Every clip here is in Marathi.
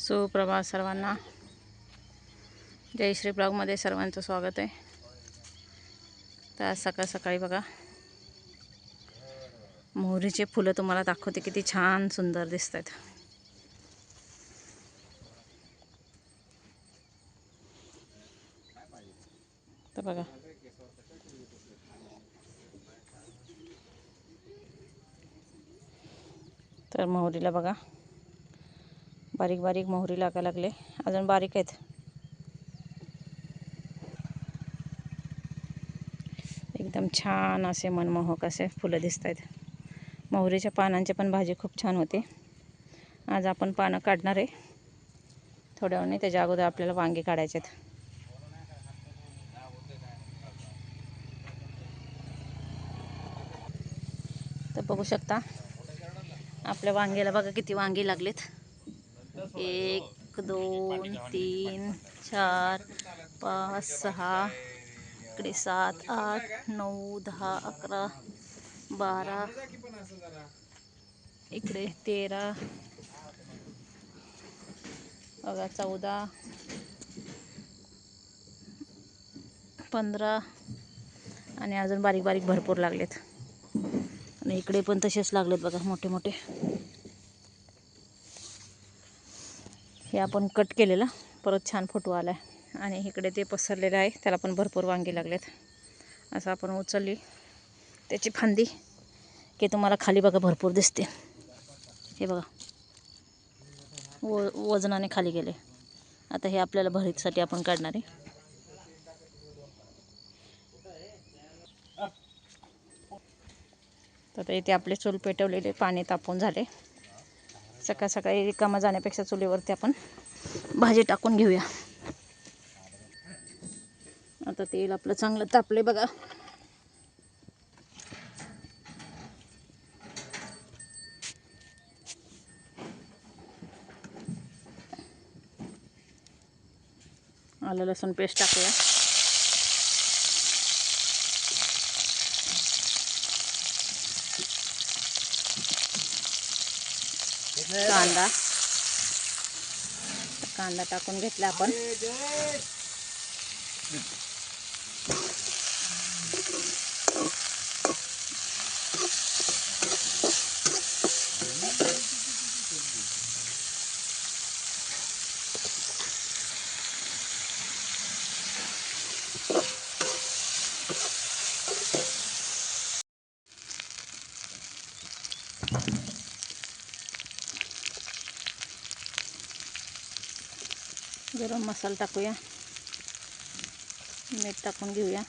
सुप्रभात सर्वांना. जयश्री ब्लॉगमध्ये सर्वांचं स्वागत आहे. तर आज सकाळ सकाळी बघा. मोहरीचे फुलं तुम्हाला दाखवते किती छान सुंदर दिसत आहेत तर बघा. तर मोहरीला बघा. बारीक बारीक मोहरी लागा लागले. अजून बारीक आहेत. एकदम छान असे मनमोहक असे फुलं दिसत आहेत. मोहरीच्या पानांची पण भाजी खूप छान होते. आज आपण पानं काढणार आहे. थोड्या वेळाने त्याच्या अगोदर आपल्याला वांगे काढायचे आहेत. तर बघू शकता आपल्या वांग्याला बघा किती वांगे लागलेत. एक दोन तीन चार पाच सहा इकडे सात आठ नऊ दहा अकरा बारा इकडे तेरा बघा चौदा पंधरा आणि अजून बारीक बारीक भरपूर लागलेत. आणि इकडे पण तसेच लागलेत बघा मोठे मोठे हे आपण कट केलेलं. परत छान फोटो आला आहे आणि इकडे ते पसरलेलं आहे. त्याला पण भरपूर वांगी लागलेत. असं आपण उचलली. त्याची फांदी की तुम्हाला खाली बघा भरपूर दिसते. हे बघा. व वजनाने खाली गेले. आता हे आपल्याला भरीतसाठी आपण काढणार आहे. तर इथे आपले चूल पेटवलेले. पाणी तापून झाले. सकाळ सकाळी रिकामा जाण्यापेक्षा चुलीवरती आपण भाजी टाकून घेऊया. आता तेल आपलं चांगलं तापले बघा. आलं लसूण पेस्ट टाकूया. कांदा. कांदा टाकून घेतला आपण. गरम मसाला टाकूया. मीठ टाकून घेऊया.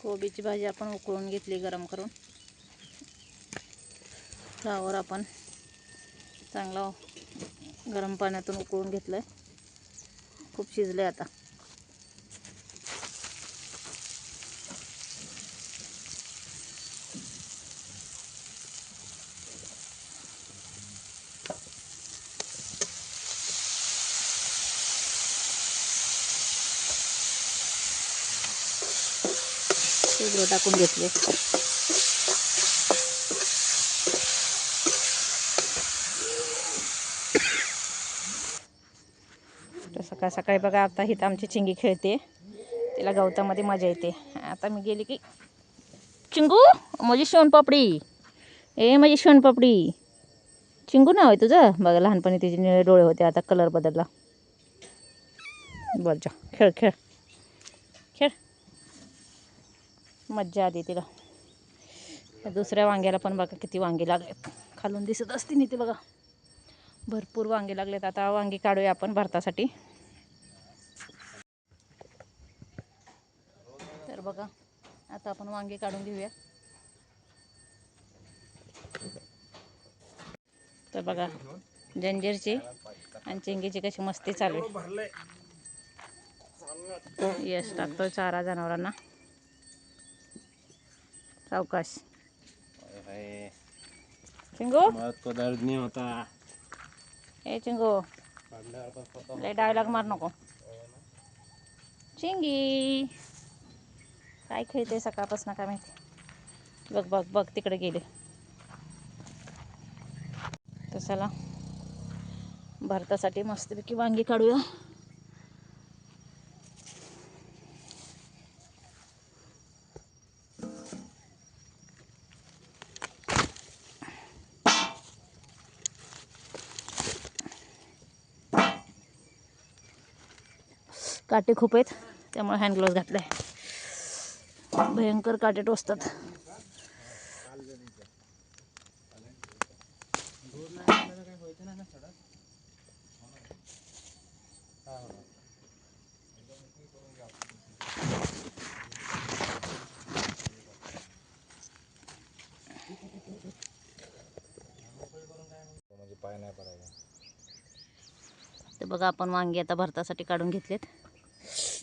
कोबीची भाजी आपण उकळून घेतली गरम करून. फ्लावर आपण चांगला गरम पाण्यातून उकळून घेतलं आहे खूप शिजलं आहे आता. सगळं टाकून घेतले. सकाळ सकाळी बघा आता हिथं आमची चिंगी खेळते. तिला गवतामध्ये मजा येते. आता मी गेली की चिंगू माझी शिवणपापडी ए माझी शिवणपापडी चिंगू नाव आहे तुझं? बघा लहानपणी तिचे निळे डोळे होते आता कलर बदलला. बोल जा खेळ खेळ. मज्जा आली तिला. दुसऱ्या वांग्याला पण बघा किती वांगे लागलेत. खालून दिसत असते नाही ते बघा. भरपूर वांगे लागलेत. आता वांगी काढूया आपण भरतासाठी. तर बघा आता आपण वांगे काढून घेऊया. तर बघा जंजीरची आणि चिंगीची कशी मस्ती चालू आहे. यश टाकतोय चारा जनावरांना. सावकाश. चिंगू? मौत को दर्द नहीं होता. ए चिंगू. लय डायलॉग मार नको. चिंगी. काय खेळते सकाळपासून काय माहिती? बघ बघ बघ तिकडे गेले. तर चला. भारतासाठी मस्तपैकी वांगी काढूया. काटे खूप आहेत त्यामुळे हँड ग्लोव्ज घातले भयंकर काटे टोचतात. ते बघा आपण वांगी आता भरतासाठी काढून घेतलेत.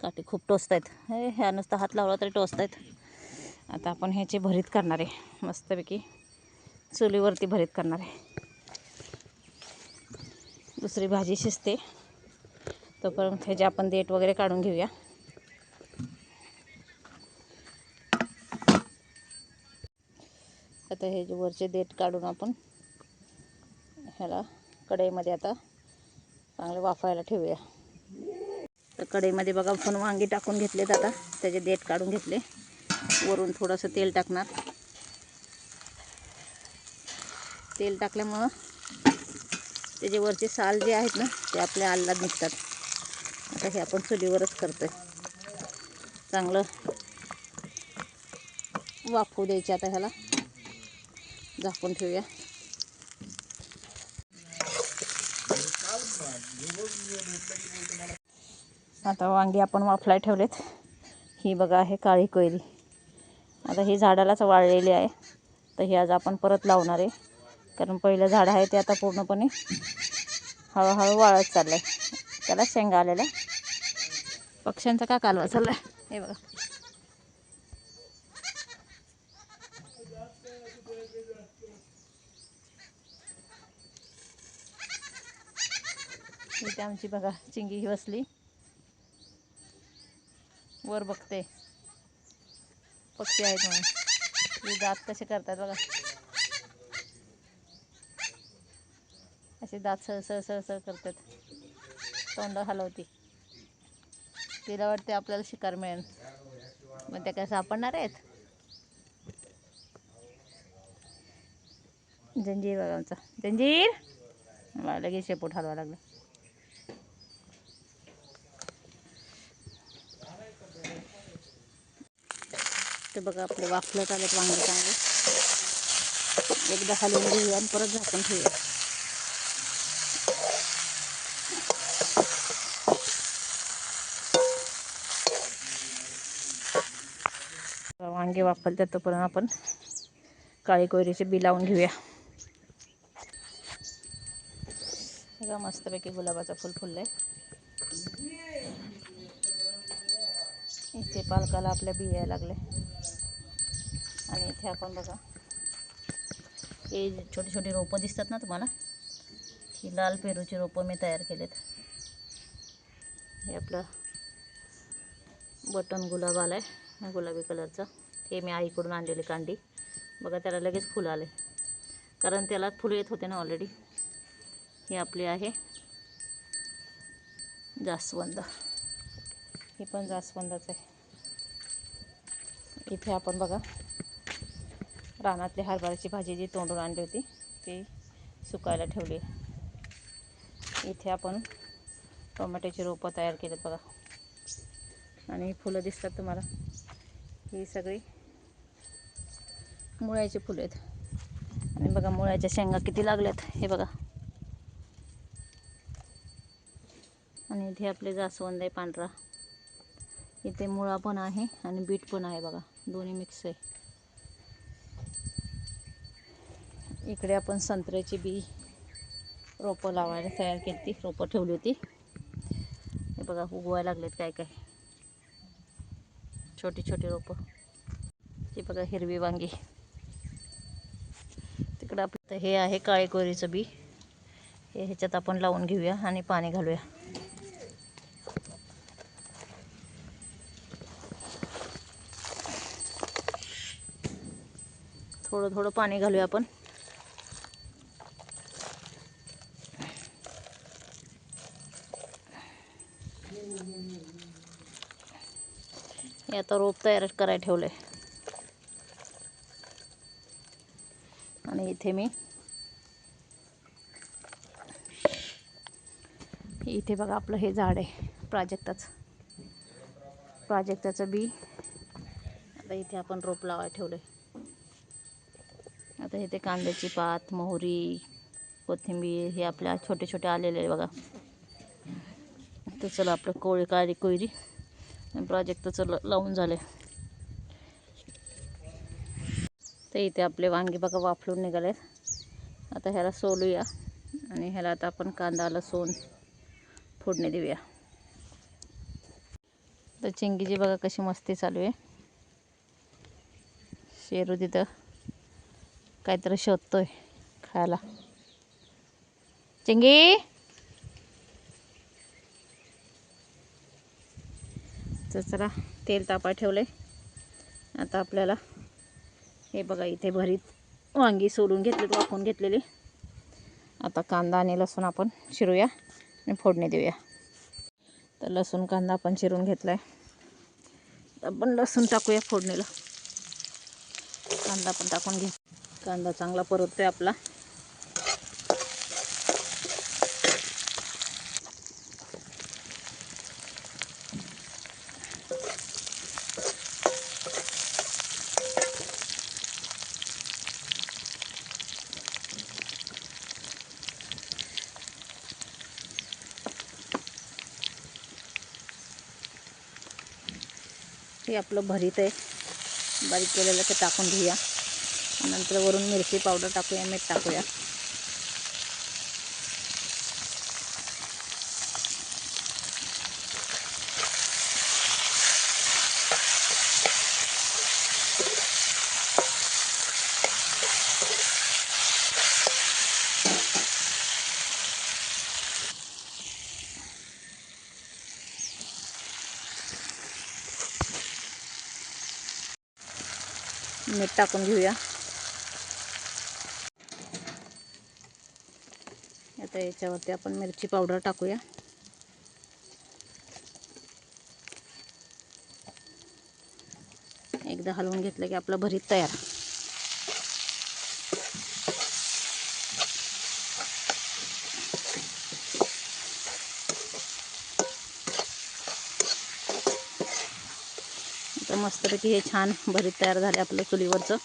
काटे खूप टोचत आहेत हे ह्या नुसता हात लावला तरी टोचत आहेत आता आपण ह्याचे भरीत करणार आहे. मस्तपैकी चुलीवरती भरीत करणार आहे. दुसरी भाजी शिजते. तोपर्यंत ह्याचे आपण देठ वगैरे काढून घेऊया. आता हे जे वरचे देठ काढून आपण ह्याला कढईमध्ये आता चांगले वाफायला ठेवूया. तर कढईमध्ये बघा फोन वांगी टाकून घेतलेत आता. त्याचे देठ काढून घेतले. वरून थोडंसं तेल टाकणार. तेल टाकल्यामुळं त्याचे वरचे साल जे आहेत ना ते आपल्या आल्लाद निघतात. आता हे आपण चुलीवरच आहे चांगलं वाफवू द्यायचे आता ह्याला. झाकून ठेवूया. आता वांगी आपण वाफलाय ठेवलेत. ही बघा आहे काळी कोयरी आता ही झाडालाच वाळलेली आहे. तर ही आज आपण परत लावणार आहे. कारण पहिलं झाड आहे ते आता पूर्णपणे हळूहळू वाळत चाललं आहे त्याला शेंगा आलेल्या. पक्ष्यांचा का कालवा चालला आहे हे बघा. इथे आमची बघा चिंगी ही बसली. वर बघते. पक्षी आहेत म्हणून. हे दात कसे करतात बघा. असे दात सह सळ सळ करतात. तोंड हलवते. तिला वाटते आपल्याला शिकार मिळेल. मग त्या काय सापडणार आहेत? जंजीर बघा आमचा. जंजीर? मला लगेच शेपूट हलवा लागलं. ते बघा, आपले वाफलत आलेत एकदा हलवून घेऊया आणि परत झाकून ठेवूया. वापरतात तोपर्यंत आपण काळी कोयरीचे बी लावून घेऊया. बघा, मस्तपैकी गुलाबाचं फुल फुललं आहे इथे पालकाला आपल्या बिया लागले आणि इथे आपण बघा हे जे छोटी छोटी रोपं दिसतात ना तुम्हाला ही लाल पेरूची रोपं मी तयार केलेत. हे आपलं बटन गुलाब आला आहे गुलाबी कलरचा. हे मी आईकडून आणलेली कांडी. बघा त्याला लगेच फुलं आले. कारण त्याला फुलं येत होते ना ऑलरेडी ही आपली आहे जास्वंद. ही पण जास्वंदाच आहे. इथे आपण बघा रानातली हरभऱ्याची भाजी जी तोंडून आणली होती ती सुकायला ठेवली. इथे आपण टोमॅटोची रोपं तयार केलेत बघा. आणि फुलं दिसतात तुम्हाला. ही सगळी मुळ्याची फुलं आहेत. आणि बघा मुळ्याच्या शेंगा किती लागल्यात. हे बघा. आणि इथे आपले जास्वंद आहे पांढरा. इथे मुळा पण आहे आणि बीट पण आहे बघा. दोन्ही मिक्स आहे. इकडे आपण संत्र्याची बी रोपं लावायला तयार केली ती रोपं ठेवली होती. हे बघा उगवायला लागलेत काय काय. छोटी छोटी रोपं. हे बघा हिरवी वांगी. तिकडं आपलं हे आहे काळे कोरीचं बी. हे ह्याच्यात आपण लावून घेऊया आणि पाणी घालूया. थोडं थोडं पाणी घालूया आपण. आता रोप तयार करायला ठेवलं. आहे आणि इथे मी इथे बघा आपलं हे झाड आहे प्राजक्ताचं. प्राजक्ताचं बी. आता इथे आपण रोप लावायला ठेवलं. आहे आता इथे कांद्याची पात मोहरी कोथिंबीर हे आपल्या छोटे छोटे आलेले आहे बघा. तर चला आपलं कोळी काळी कोयरी प्रोजेक्टचं ल लावून झालं तर इथे आपले वांगी बघा वाफलून निघाले आता ह्याला सोलूया आणि ह्याला आता आपण कांदा लसूण फोडणी देऊया. तर चिंगीची बघा कशी मस्ती चालू आहे. शेरू तिथं काहीतरी शोधतोय खायला. चिंगी! तर चला तेल तापा ठेवले आता आपल्याला हे बघा इथे भरीत वांगी सोडून घेतलेत वाकून घेतलेली. आता कांदा आणि लसूण आपण शिरूया आणि फोडणी देऊया. तर लसूण कांदा आपण चिरून घेतला आहे आपण लसूण टाकूया फोडणीला. कांदा पण टाकून घे. कांदा चांगला परततोय आपला. हे आपलं भरीत आहे. बारीक केलेलं ते टाकून घेऊया. नंतर वरून मिरची पावडर टाकूया मीठ टाकूया. मीठ टाकून घेऊया. आता याच्यावरती आपण मिरची पावडर टाकूया. एकदा हलवून घेतलं की आपलं भरीत तयार. मस्तपैकी हे छान भरीत तयार झाले आपलं चुलीवरचं.